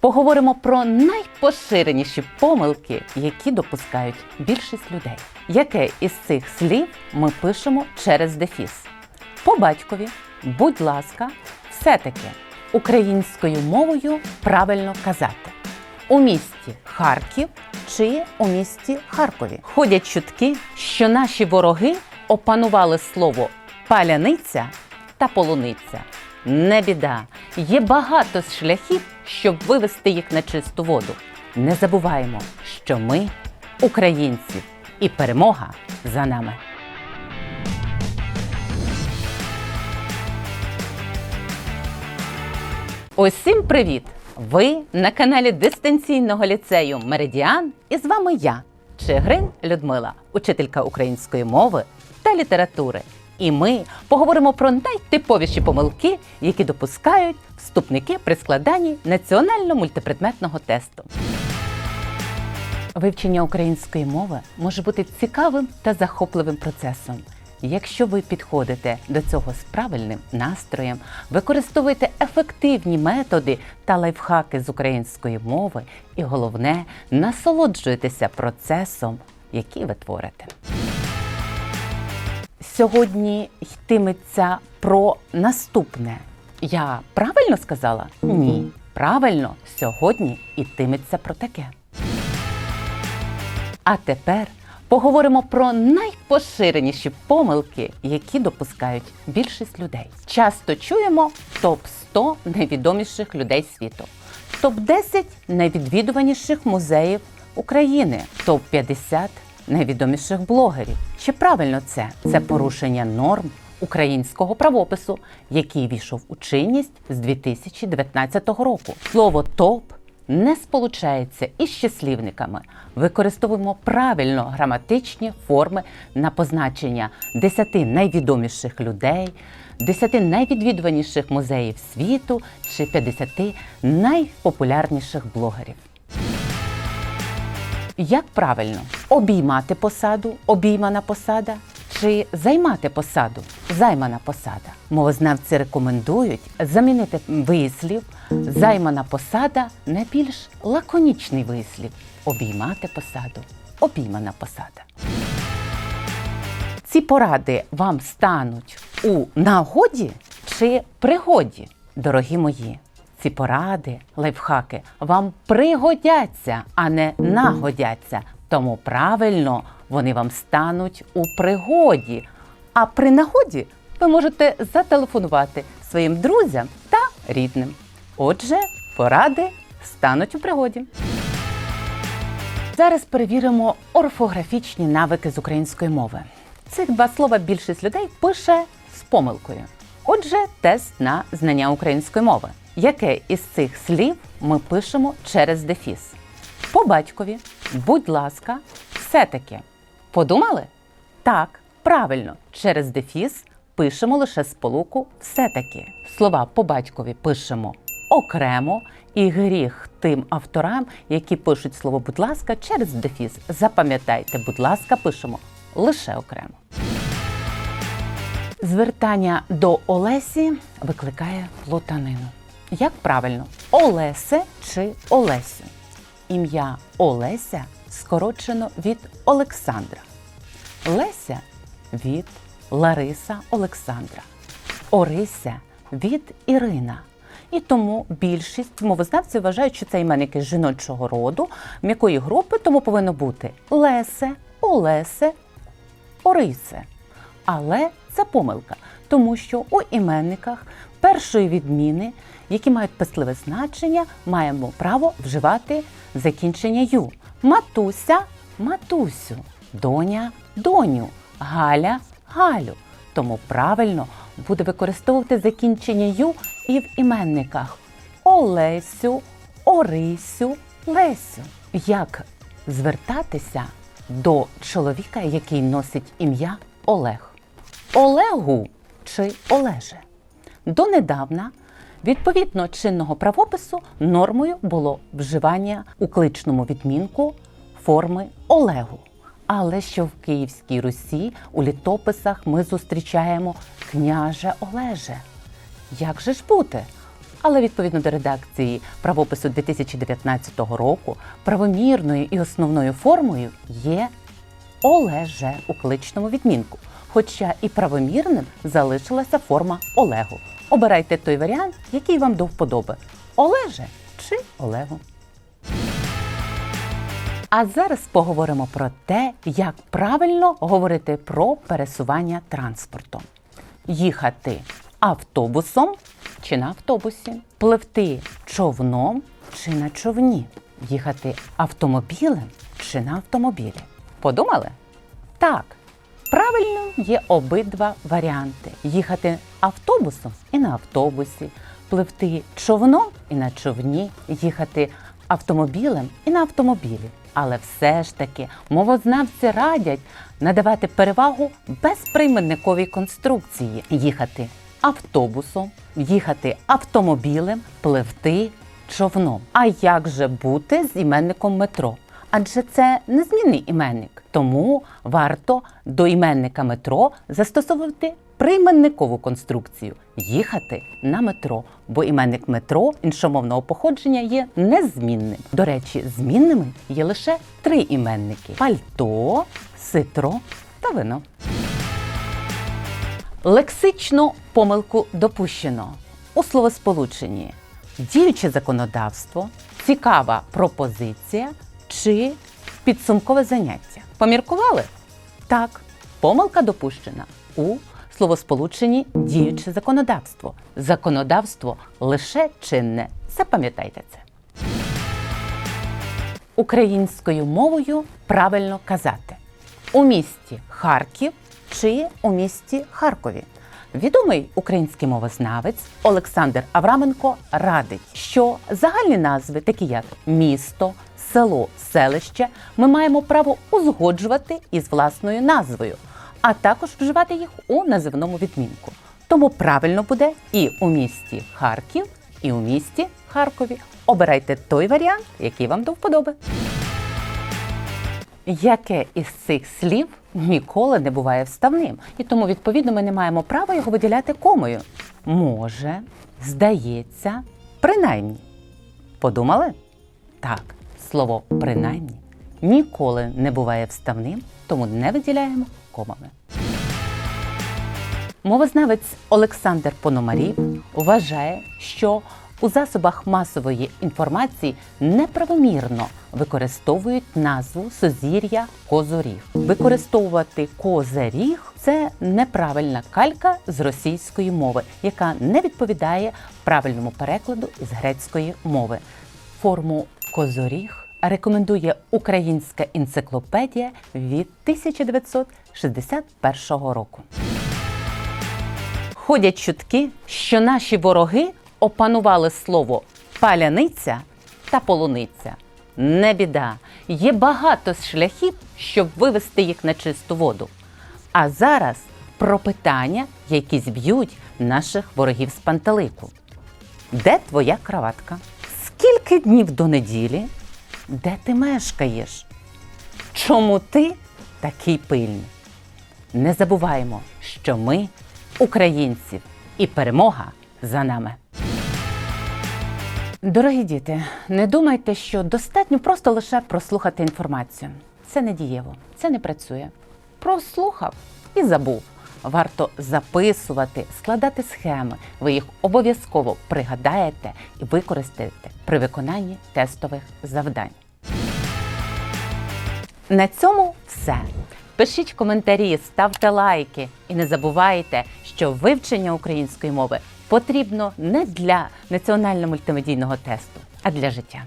Поговоримо про найпоширеніші помилки, які допускають більшість людей. Яке із цих слів ми пишемо через дефіс? По батькові, будь ласка, все-таки українською мовою правильно казати. У місті Харків чи у місті Харкові ходять чутки, що наші вороги опанували слово паляниця та полуниця. Не біда. Є багато шляхів, щоб вивести їх на чисту воду. Не забуваємо, що ми українці, і перемога за нами. Усім привіт! Ви на каналі дистанційного ліцею Меридіан, і з вами я, Чигрин Людмила, учителька української мови та літератури. І ми поговоримо про найтиповіші помилки, які допускають вступники при складанні національно-мультипредметного тесту. Вивчення української мови може бути цікавим та захопливим процесом. Якщо ви підходите до цього з правильним настроєм, використовуєте ефективні методи та лайфхаки з української мови, і головне, насолоджуєтеся процесом, який ви творите. Сьогодні йтиметься про наступне. Я правильно сказала? Ні. Правильно, сьогодні йтиметься про таке. А тепер поговоримо про найпоширеніші помилки, які допускають більшість людей. Часто чуємо топ 100 найвідоміших людей світу, топ 10 найвідвідуваніших музеїв України, топ 50 найвідоміших блогерів. Чи правильно це? Це порушення норм українського правопису, який війшов у чинність з 2019 року. Слово топ не сполучається із числівниками. Використовуємо правильно граматичні форми на позначення 10 найвідоміших людей, 10 найвідвідуваніших музеїв світу чи 50 найпопулярніших блогерів. Як правильно обіймати посаду, обіймана посада чи займати посаду, займана посада? Мовознавці рекомендують замінити вислів займана посада на більш лаконічний вислів обіймати посаду, обіймана посада. Ці поради вам стануть у нагоді чи пригоді, дорогі мої. Ці поради, лайфхаки вам пригодяться, а не нагодяться. Тому правильно вони вам стануть у пригоді. А при нагоді ви можете зателефонувати своїм друзям та рідним. Отже, поради стануть у пригоді. Зараз перевіримо орфографічні навики з української мови. Цих два слова більшість людей пише з помилкою. Отже, тест на знання української мови. Яке із цих слів ми пишемо через дефіс? По батькові, будь ласка, все-таки. Подумали? Так, правильно, через дефіс пишемо лише сполуку все-таки. Слова по батькові пишемо окремо і гріх тим авторам, які пишуть слово будь ласка через дефіс. Запам'ятайте, будь ласка, пишемо лише окремо. Звертання до Олесі викликає плутанину. Як правильно, Олесе чи Олесю? Ім'я Олеся скорочено від Олександра. Леся від Лариса Олександра. Орися від Ірина. І тому більшість мовознавців вважають, що це іменники жіночого роду, м'якої групи, тому повинно бути Лесе, Олесе, Орисе. Але це помилка, тому що у іменниках першої відміни, які мають писливе значення, маємо право вживати закінчення ю. Матуся матусю, доня доню, Галя Галю. Тому правильно буде використовувати закінчення ю і в іменниках Олесю, Орисю, Лесю. Як звертатися до чоловіка, який носить ім'я Олег? Олегу чи Олеже? Донедавна, відповідно чинного правопису, нормою було вживання у кличному відмінку форми Олегу. Але що в Київській Русі у літописах ми зустрічаємо княже Олеже. Як же ж бути? Але відповідно до редакції правопису 2019 року правомірною і основною формою є Олеже у кличному відмінку. Хоча і правомірним залишилася форма Олегу. Обирайте той варіант, який вам до вподоби: Олеже чи Олегу. А зараз поговоримо про те, як правильно говорити про пересування транспортом. Їхати автобусом чи на автобусі, пливти човном чи на човні, їхати автомобілем чи на автомобілі. Подумали? Так. Правильно є обидва варіанти: їхати автобусом і на автобусі, пливти човном і на човні, їхати автомобілем і на автомобілі. Але все ж таки мовознавці радять надавати перевагу безприйменниковій конструкції, їхати автобусом, їхати автомобілем, пливти човном. А як же бути з іменником метро? Адже це незмінний іменник, тому варто до іменника метро застосовувати прийменникову конструкцію їхати на метро, бо іменник метро іншомовного походження є незмінним. До речі, змінними є лише три іменники: пальто, ситро та вино. Лексично помилку допущено у словосполученні діюче законодавство, цікава пропозиція чи підсумкове заняття. Поміркували? Так, помилка допущена у словосполученні діюче законодавство. Законодавство лише чинне. Запам'ятайте це. Українською мовою правильно казати у місті Харків чи у місті Харкові. Відомий український мовознавець Олександр Авраменко радить, що загальні назви, такі як місто, село, селище, ми маємо право узгоджувати із власною назвою, а також вживати їх у називному відмінку. Тому правильно буде і у місті Харків, і у місті Харкові. Обирайте той варіант, який вам до вподоби. Яке із цих слів ніколи не буває вставним, і тому, відповідно, ми не маємо права його виділяти комою. Може, здається, принаймні. Подумали? Так, слово принаймні ніколи не буває вставним, тому не виділяємо комами. Мовознавець Олександр Пономарів вважає, що у засобах масової інформації неправомірно використовують назву сузір'я козоріг. Використовувати козиріг це неправильна калька з російської мови, яка не відповідає правильному перекладу із грецької мови. Форму козоріг рекомендує Українська енциклопедія від 1961 року. Ходять чутки, що наші вороги опанували слово паляниця та полуниця. Не біда. Є багато шляхів, щоб вивести їх на чисту воду. А зараз про питання, які зб'ють наших ворогів з пантелику. Де твоя краватка? Скільки днів до неділі? Де ти мешкаєш? Чому ти такий пильний? Не забуваємо, що ми українці, і перемога за нами. Дорогі діти, не думайте, що достатньо просто лише прослухати інформацію. Це не дієво, це не працює. Прослухав і забув. Варто записувати, складати схеми. Ви їх обов'язково пригадаєте і використаєте при виконанні тестових завдань. На цьому все. Пишіть коментарі, ставте лайки і не забувайте, що вивчення української мови потрібно не для національно-мультимедійного тесту, а для життя.